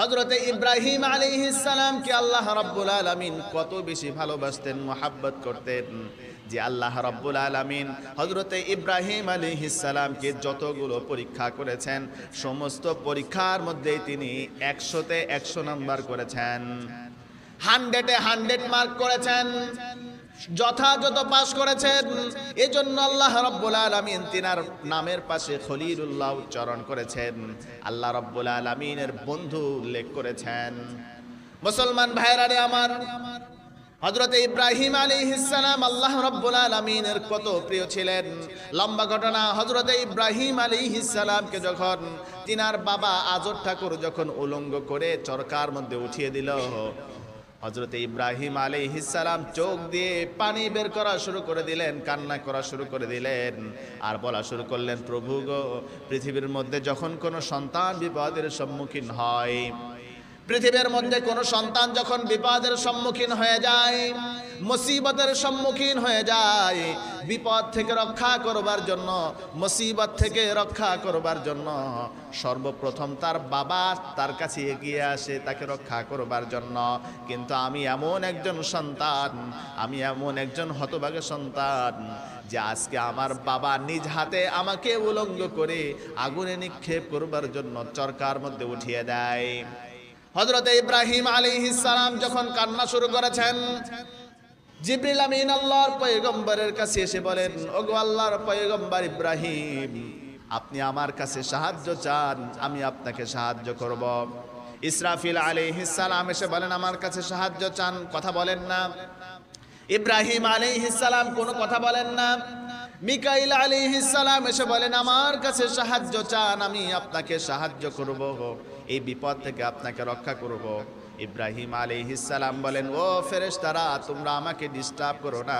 হজরতে ইব্রাহিম আলাইহিসসালামকে আল্লাহ রাব্বুল আলামিন কত বেশি ভালোবাসতেন, মোহাব্বত করতেন যে আল্লাহ রাব্বুল আলামিন হজরতে ইব্রাহিম আলাইহিসসালামকে যতগুলো পরীক্ষা করেছেন, সমস্ত পরীক্ষার মধ্যে তিনি একশোতে একশো নাম্বার করেছেন। হান্ড্রেডে হান্ড্রেড মার্ক করেছেন। যথাযথ পাশ করেছেন। এজন্য আল্লাহ রব্বুল আলমিন তিনার নামের পাশে খলিলুল্লাহ উচ্চারণ করেছেন। আল্লাহ রব্বুল আলমিনের বন্ধু উল্লেখ করেছেন। মুসলমান ভাইরারে আমার হজরত ইব্রাহিম আলী ইসালাম আল্লাহ রব্বুল আলমিনের কত প্রিয় ছিলেন। লম্বা ঘটনা হজরত ইব্রাহিম আলী ইসালামকে যখন তিনার বাবা আজর ঠাকুর যখন উলঙ্গ করে চরকার মধ্যে উঠিয়ে দিল হজরত ইব্রাহিম আলী ইসালাম চোখ দিয়ে পানি বের করা শুরু করে দিলেন, কান্না করা শুরু করে দিলেন আর বলা শুরু করলেন, প্রভু গো, পৃথিবীর মধ্যে যখন কোনো সন্তান বিপদের সম্মুখীন হয় পৃথিবীর মধ্যে কোনো সন্তান যখন বিপদের সম্মুখীন হয়ে যায়, মুসিবতের সম্মুখীন হয়ে যায়, বিপদ থেকে রক্ষা করবার জন্য, মুসিবত থেকে রক্ষা করবার জন্য, সর্বপ্রথম তার বাবা তার কাছে এগিয়ে আসে তাকে রক্ষা করবার জন্য। কিন্তু আমি এমন একজন সন্তান, আমি এমন একজন হতভাগা সন্তান যে আজকে আমার বাবা নিজ হাতে আমাকে উলঙ্গ করে আগুনে নিক্ষেপ করবার জন্য চরকার মধ্যে উঠিয়ে দেয়। হজরত ইব্রাহিম আলী সালাম যখন কান্না শুরু করেছেন, জিবরিল আমিন আল্লাহর পয়গম্বরের কাছে এসে বলেন, ওগো আল্লাহর পয়গম্বর ইব্রাহিম, আপনি আমার কাছে সাহায্য চান, আমি আপনাকে সাহায্য করব। ইসরাফিল আলী সালাম এসে বলেন, আমার কাছে সাহায্য চান, কথা বলেন না। ইব্রাহিম আলী সালাম কোনো কথা বলেন না। মিকাইল আলী সালাম এসে বলেন, আমার কাছে সাহায্য চান, আমি আপনাকে সাহায্য করব। এই বিপদ থেকে আপনাকে রক্ষা করব। ইব্রাহিম আলী সালাম বলেন, ও ফেরেশতারা, তোমরা আমাকে ডিস্টার্ব করো না।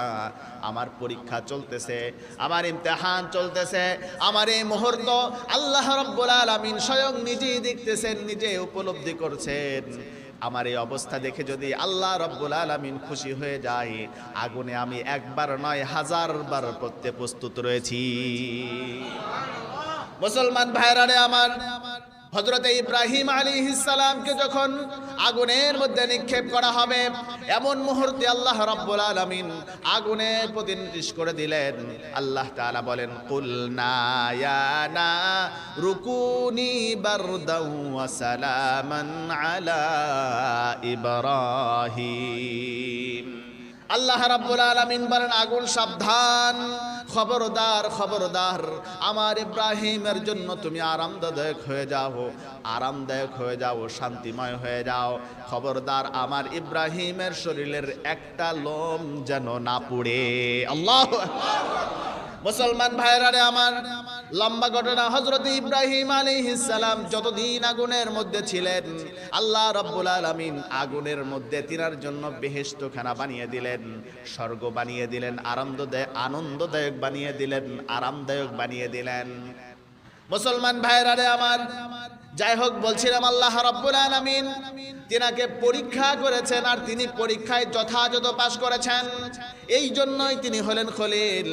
আমার পরীক্ষা চলতেছে, আমার ইমতেহান চলতেছে, আমার এই মুহূর্ত আল্লাহ রব্বুল আলামিন স্বয়ং নিজেই দেখতেছেন নিজে উপলব্ধি করছেন। আমার এই অবস্থা দেখে যদি আল্লাহ রব্বুল আলমিন খুশি হয়ে যায়, আগুনে আমি একবার নয় হাজার বার করতে প্রস্তুত রয়েছি। মুসলমান ভাইরারে আমার হজরতে ইব্রাহিম আলী ইসালামকে যখন আগুনের মধ্যে নিক্ষেপ করা হবে, এমন মুহূর্তে আল্লাহ রব্বুল আলমিন আগুনের প্রতি নির্দেশ করে দিলেন। আল্লাহ তাআলা বলেন কুলনায়ানা রুকুনি বারদাউ ওয়া আলা ইব্রাহিম। আল্লাহ রাব্বুল আলামিন বলেন, আগুন সাবধান, খবরদার খবরদার। আমার ইব্রাহিমের জন্য তুমি আরামদায়ক হয়ে যাও, আরামদায়ক হয়ে যাও, শান্তিময় হয়ে যাও। খবরদার, আমার ইব্রাহিমের শরীরের একটা লোম যেন না পুড়ে। আল্লাহ মুসলমান ভাইরারে আমার লম্বা ঘটনা হজরত ইব্রাহিম আলী সালাম যতদিন আগুনের মধ্যে ছিলেন, আল্লাহ রব্বুল আলমিন আগুনের মধ্যে তিনার জন্য বেহেস্তখানা বানিয়ে দিলেন, স্বর্গ বানিয়ে দিলেন আনন্দদায়ক আনন্দদায়ক বানিয়ে দিলেন, আরামদায়ক বানিয়ে দিলেন। মুসলমান ভাইরারে আমার, যাই হোক বলছিলাম আল্লাহ রব্বুল আলমিন তিনাকে পরীক্ষা করেছেন আর তিনি পরীক্ষায় যথাযথ পাশ করেছেন এই জন্যই তিনি হলেন খলিল।